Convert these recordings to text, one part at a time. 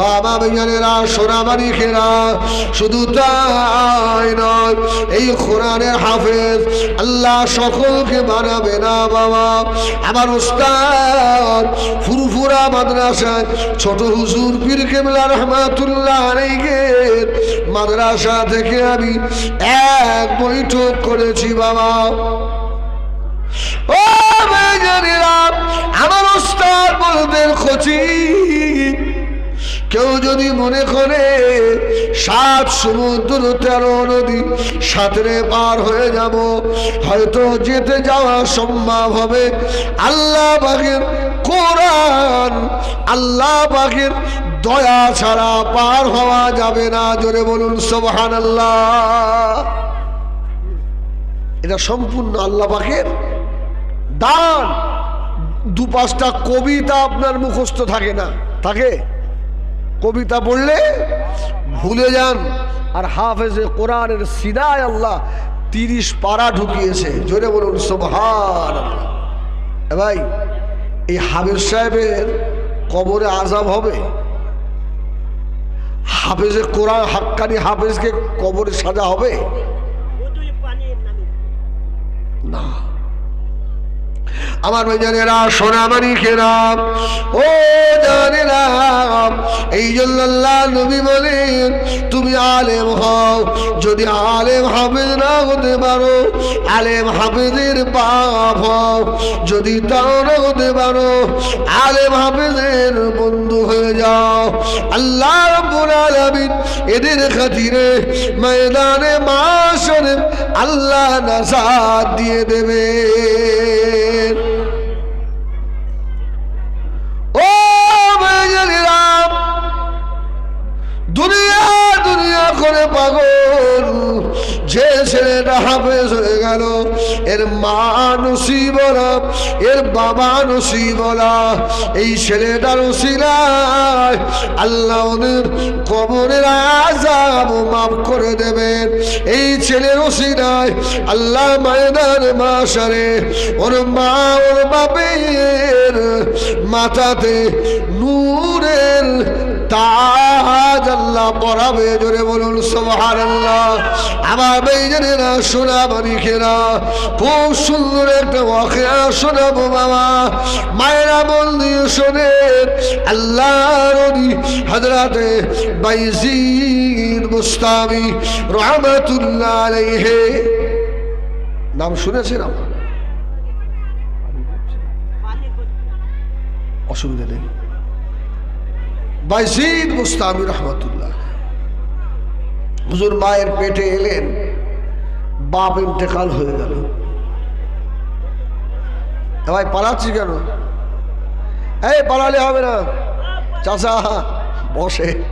বাবা বেজানেরা সোনামারি খেরা শুধু তাই নয়, এই কোরআনের হাফেজ আল্লাহ সকলকে বানাবে না বাবা। আমার উস্তাদ ফুরফুরা মাদ্রাসায় ছোট হুজুর পীর কেবলা রহমাতুল্লাহ মাদ্রাসা থেকে আমি এক বৈঠক করেছি বাবা। ও বেজানেরা আমার উস্তাদ বলতেন খচি কেউ যদি মনে করে সাত সমুদ্র তেরো নদী সাঁতরে পার হয়ে যাব, হয়তো যেতে যাওয়া সম্ভব হবে। আল্লাহ বাগের কোরআন, আল্লাহ বাগের দয়া ছাড়া পার হওয়া যাবে না। জোরে বলুন সোবহান আল্লাহ এটা সম্পূর্ণ আল্লাহ পাকের দান। দু পাঁচটা কবিতা আপনার মুখস্থ থাকে না? থাকে? কবিতা পড়লে ভুলে যান। আর হাফেজে কোরআনের সিদায় আল্লাহ তিরিশ পাড়া ঢুকিয়েছে। জোরে বলুন সোভার ভাই, এই হাফেজ সাহেবের কবরে আজাব হবে? হাফেজে কোরআন, হাক্কানি হাফেজকে কবরে সাজা হবে? না। আমার জানেরা, সোনামারি খেরাম। ও জানে জানেরা, এই জন্য আল্লাহ নবী বলেন, তুমি আলেম হও, যদি আলেম হাফেজ না হতে পারো, আলেম হাফেজের বাপ হও। যদি তাও না হতে পারো, আলেম হাফেজের বন্ধু হয়ে যাও। আল্লাহ রব্বুল আলামিন এদের খাতিরে ময়দানে মাসরে আল্লাহ নাজাত দিয়ে দেবে দুনিয়া দুনিয়া করে পাগল। যে ছেলেটা হাফেজ হয়ে গেল, এর মা নসিবলা এর বাবা নসিবলা এই ছেলেটার ওসিলায় আল্লাহ ওদের কবরের আজাব মাফ করে দেবেন। এই ছেলের ওসিলায় আল্লাহ ময়দান মাসারে ওর মা ওর বাপের মাথাতে নূরের তাজ আল্লাহ পড়াবে, জোরে বলুন সোহার আল্লাহ আমার বেজনেরা শোনা মানিকেরা খুব সুন্দর একটা ওয়াকিয়া শোনাবো বাবা। মায়েরা বল দিয়ে শোনেন আল্লাহ রনি হজরাতে বাইজিদ মুস্তামি রহমতুল্লাহ নাম শুনেছেন আমার অসুবিধা নেই। বাইজিদ মুস্তামি রহমতুল্লাহ। হুজুর মায়ের পেটে এলেন, বাপ ইন্তেকাল হয়ে গেল। ভাই, পালাচ্ছি কেন? এই, পালালে হবে না। চাচা, বসে।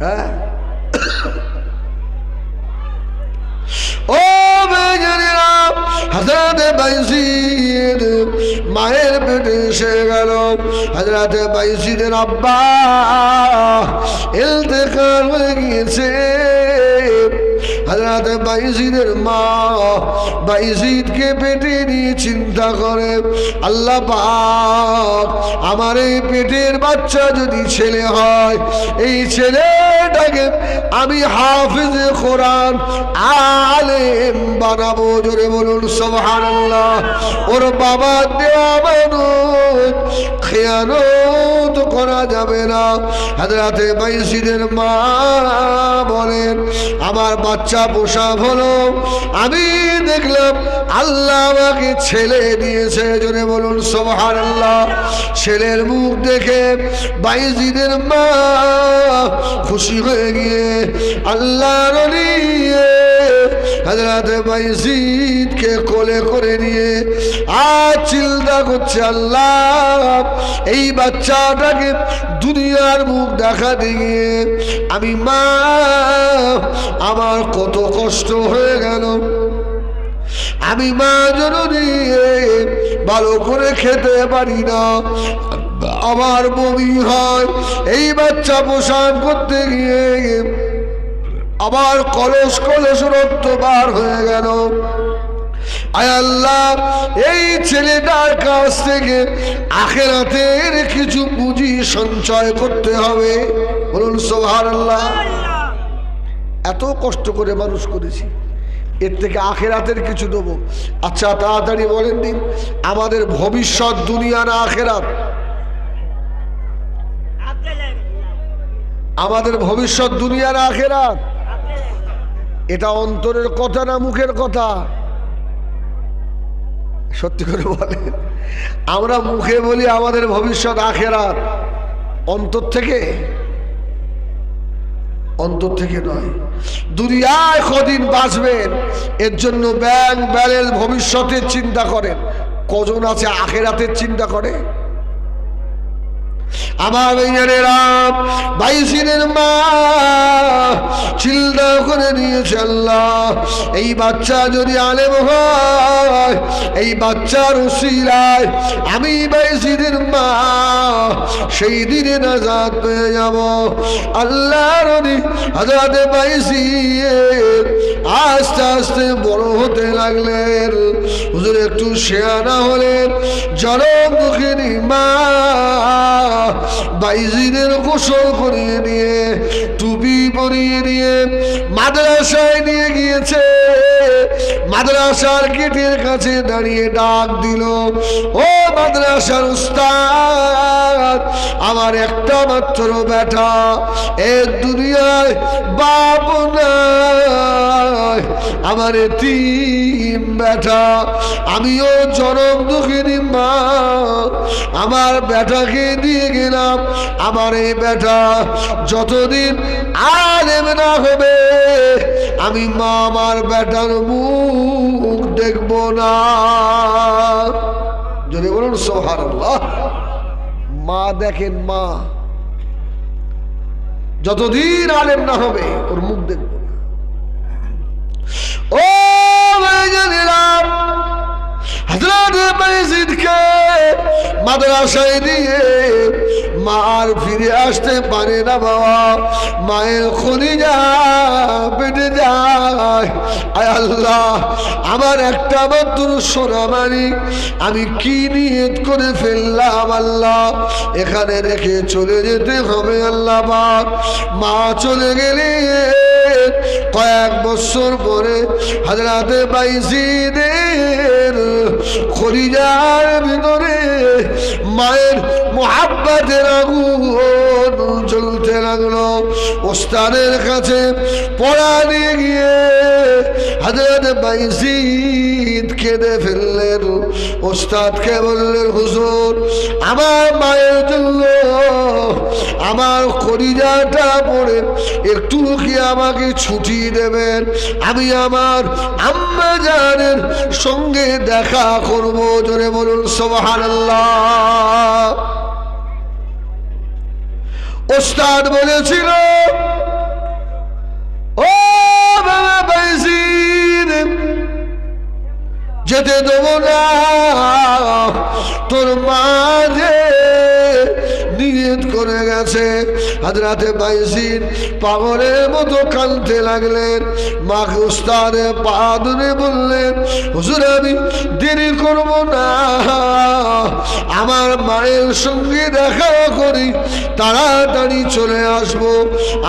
হ্যাঁ? ও বেজনিরা হাজরাতে বাইসিদ মায়ের পেটে এসে গেল। হাজরাতে বাইসিদের আব্বা ইলতেকাল হয়ে গিয়েছে। হাজরাতে বাইজিদের মা বাইজিদকে পেটে নিয়ে চিন্তা করে, আল্লাহ পাক, আমার এই পেটের বাচ্চা যদি ছেলে হয়, এই ছেলেটাকে আমি হাফিজে কোরআন আলেম বানাবো। জোরে বলুন, সুবহানাল্লাহ। ওর বাবা দেওয়া মানত, খেয়ানত করা যাবে না। হাজরাতে বাইসিদের মা বলেন, আমার বাচ্চা পোষা হলো, আমি দেখলাম আল্লাহ আমাকে ছেলে দিয়েছে। জোরে বলুন সোহার আল্লাহ ছেলের মুখ দেখে বাইজিদের মা খুশি হয়ে গিয়ে আল্লাহ হাজরাতে বাইজিদকে কোলে করে নিয়ে আর চিন্তা করছে আল্লাহ। এই বাচ্চাটাকে দুনিয়ার মুখ দেখা দিয়ে আমি মা, আমার কত কষ্ট হয়ে গেল। আমি মা জননী ভালো করে খেতে পারি না। আমার বমি হয়। এই বাচ্চা পোষণ করতে গিয়ে আবার কলস কলস রক্ত বার হয়ে গেল। আল্লাহ, এই ছেলেটার কাছ থেকে আখেরাতের কিছু পুঁজি সঞ্চয় করতে হবে। বলুন সোহার আল্লাহ এত কষ্ট করে মানুষ করেছি। এর থেকে আখেরাতের কিছু দেবো। আচ্ছা তাড়াতাড়ি বলেন দিন, আমাদের ভবিষ্যৎ দুনিয়া না আখেরাত? আমাদের ভবিষ্যৎ দুনিয়া না আখেরাত? এটা অন্তরের কথা না মুখের কথা? সত্যি করে বলে আমরা মুখে বলি আমাদের ভবিষ্যৎ আখেরাত। অন্তর থেকে? অন্তর থেকে নয়। দুনিয়ায় কদিন বাঁচবেন, এর জন্য ব্যাংক ব্যালেন্স ভবিষ্যতের চিন্তা করেন। কজন আছে আখেরাতের চিন্তা করে? আমার রাম বাইশিনের মা চিন্তা করে নিয়েছে আল্লাহ। এই বাচ্চা যদি আলেম হয়, এই বাচ্চার উসিলায় আমি বাইশিনের মা সেই দিনে নাজাদ পেয়ে যাব। আল্লাহ রনি হাজাতে বাইশি, আস্তে আস্তে বড় হতে লাগলেন। হুজুর, একটু শেয়ানা হলেন জনম দুঃখিনী মা বাইজিদের গোসল করিয়ে নিয়ে, টুপি পরিয়ে নিয়ে মাদ্রাসায় নিয়ে গিয়েছে। মাদ্রাসার গেটের কাছে দাঁড়িয়ে ডাক দিল, ও মাদ্রাসার উস্তাদ, আমার একটা মাত্র বেটা এ দুনিয়ায় বাপ নাই। আমার তিন বেটা আমিও জনম দুঃখিনী মা আমার বেটাকে দিয়ে গেলাম। আমার এই বেটা যতদিন আলেম না হবে, আমি মা আমার বেটার মুখ দেখব না। যদি বলুন সোহার মা দেখেন মা, যতদিন আলেম না হবে, ওর মুখ দেখব। মাদ্রাসায় দিয়ে মার ফিরে আসতে পারে না বাবা। মায়ের খনি যা পেটে যায়। আয় আল্লাহ, আমার একটা মাত্র সোনা মানিক আমি কি নিয়ত করে ফেললাম আল্লাহ? এখানে রেখে চলে যেতে হবে আল্লাহ। মা চলে গেলে কয়েক বছর পরে হাজরাতে বাইশিদের খরিজার ভিতরে মায়ের মোহাব্বাতের আগুন জ্বলতে লাগল। ওস্তাদের কাছে পড়া নিয়ে গিয়ে হাজরাত বাইশিদ কেঁদে ফেললেন। ওস্তাদকে বললেন, হুজুর, আমার মায়ের জন্য আমার করিজাটা পড়ে, একটু কি আমাকে ছুটি দেবেন? আমি আমার আম্মা জানের সঙ্গে দেখা করব, জোরে বলুন সোহান ওস্তাদ বলেছিল, ও যেতে দেবো না, তোর মা যে নিয়ত গেছে হাজরাতে বাইসিন পাগলের মতো কানতে লাগলেন। মাকে উস্তাদে পা ধরে বললেন, হুজুর, আমি দেরি করব না। আমার মায়ের সঙ্গে দেখা করি, তাড়াতাড়ি চলে আসব।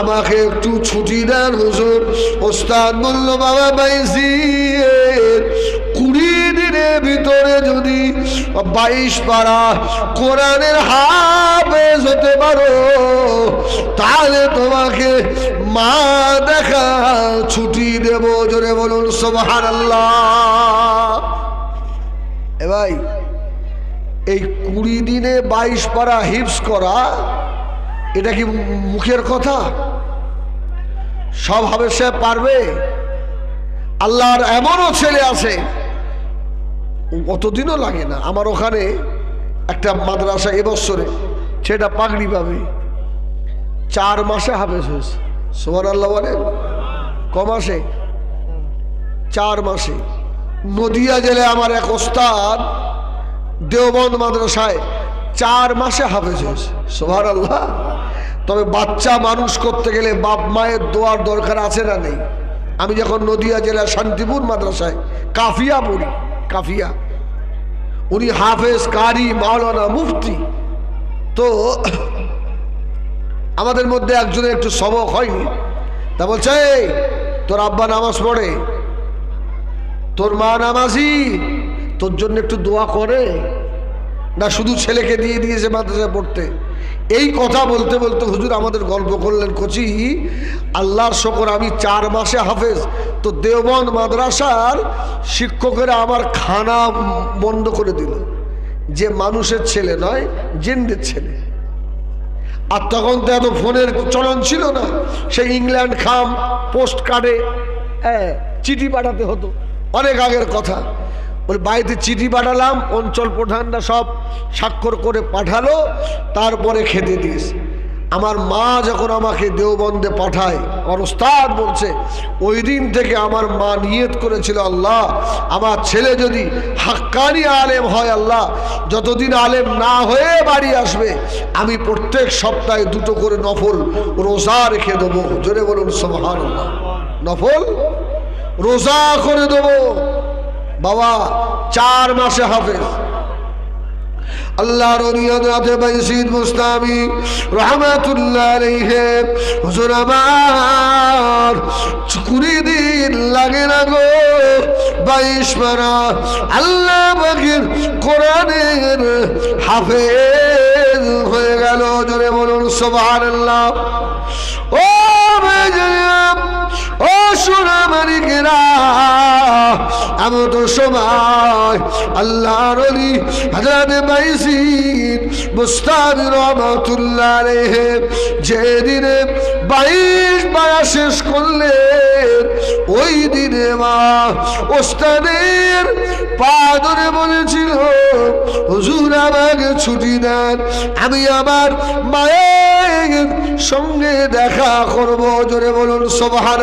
আমাকে একটু ছুটি দেন, হুজুর। ওস্তাদ বলল, বাবা বাইসিন কুড়ি দিনের ভিতরে যদি বাইশ পারা কোরআনের হাফেজ হতে পারো তাহলে তোমাকে মা দেখা ছুটি দেব, জোরে বলুন সোহান এ ভাই, এই কুড়ি দিনে বাইশ পারা হিপস করা, এটা কি মুখের কথা? সব হবে সে পারবে? আল্লাহর এমনও ছেলে আছে অতদিনও লাগে না। আমার ওখানে একটা মাদ্রাসা এবছরে সেটা পাগড়ি পাবে। চার মাসে হাফেজ হয়েছে। সোমান আল্লাহ বলেন। ক মাসে? চার মাসে। নদিয়া জেলায় আমার এক ওস্তাদ দেওবন্দ মাদ্রাসায় চার মাসে হাফেজ হয়েছে। সোহার আল্লাহ তবে বাচ্চা মানুষ করতে গেলে বাপ মায়ের দোয়ার দরকার আছে না নেই? আমি যখন নদিয়া জেলার শান্তিপুর মাদ্রাসায় কাফিয়া পড়ি, কাফিয়া। উনি হাফেজ কারি মাওলানা মুফতি। তো আমাদের মধ্যে একজনের একটু সবক হয়নি। তা বলছে "এই, তোর আব্বা নামাজ পড়ে তোর মা নামাজি তোর জন্য একটু দোয়া করে না শুধু ছেলেকে দিয়ে দিয়েছে মাদ্রাসায় পড়তে? এই কথা বলতে বলতে হুজুর আমাদের গল্প করলেন কচি আল্লাহর শকর আমি চার মাসে হাফেজ তো দেওবন্দ মাদ্রাসার শিক্ষকেরা আমার খানা বন্ধ করে দিল। যে মানুষের ছেলে নয় জেন্ডের ছেলে। আর তখন তো এত ফোনের চলন ছিল না। সে ইংল্যান্ড খাম, পোস্ট কার্ডে হ্যাঁ চিঠি পাঠাতে হতো। অনেক আগের কথা। বলে, বাড়িতে চিঠি পাঠালাম, অঞ্চল প্রধানরা সব স্বাক্ষর করে পাঠালো, তারপরে খেতে দিয়েছে। আমার মা যখন আমাকে দেওবন্দে পাঠায়, আমার ওস্তাদ বলছে, ওই দিন থেকে আমার মা নিয়ত করেছিল আল্লাহ, আমার ছেলে যদি হাক্কানি আলেম হয় আল্লাহ, যতদিন আলেম না হয়ে বাড়ি আসবে, আমি প্রত্যেক সপ্তাহে দুটো করে নফল রোজা রেখে দেবো। জোরে বলুন সোহান নফল? রোজা করে দেবো। বাবা, চার মাসে হাফেজ। আল্লাহর নিয়তে বাইসিদ মুস্তামি রহমাতুল্লাহ রেহে হুজুর আমার, কুড়ি দিন লাগে না গো, বাইশ পারা। আল্লাহ বাকির কোরআনের হাফেজ হয়ে গেল। জোরে বলুন সবার ও এমন তো সময় আল্লাহর অলি হাজরাত বাইসিন মুস্তাবি রহমাতুল্লাহ আলাইহি। যেদিনে বাইশ বায়া শেষ করলেন ওই দিনে মা ওস্তাদের পা ধরে বলেছিল, হুজুর আমাকে ছুটি দেন, আমি আমার মায়ের সঙ্গে দেখা করব। জোরে বলুন সোবাহান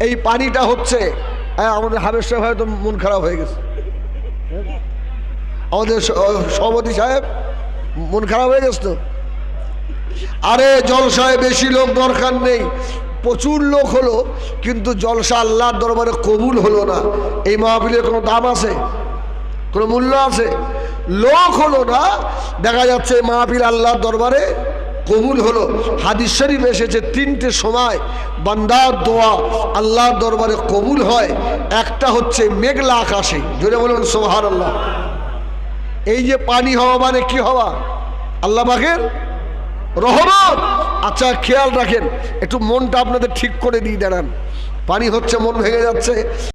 এই পানিটা হচ্ছে হ্যাঁ, আমাদের হাবের সাহেব হয়তো মন খারাপ হয়ে গেছে। আমাদের সভাপতি সাহেব মন খারাপ হয়ে গেছে তো? আরে জলসায় বেশি লোক দরকার নেই প্রচুর লোক হলো কিন্তু জলসা আল্লাহর দরবারে কবুল হলো না। এই মাহফিলের কোনো দাম আছে? কোনো মূল্য আছে? লোক হলো না দেখা যাচ্ছে মাহফিল আল্লাহর দরবারে কবুল হলো। হাদিস শরীফ এসেছে তিনটে সময় বান্দার দোয়া আল্লাহর দরবারে কবুল হয়। একটা হচ্ছে মেঘলা আকাশে। জোরে বলুন সোহার আল্লাহ এই যে পানি হওয়া মানে কি হওয়া? আল্লাহ বাঘের রহমত। আচ্ছা খেয়াল রাখেন, একটু মনটা আপনাদের ঠিক করে দিয়ে দাঁড়ান। পানি হচ্ছে, মন ভেঙে যাচ্ছে।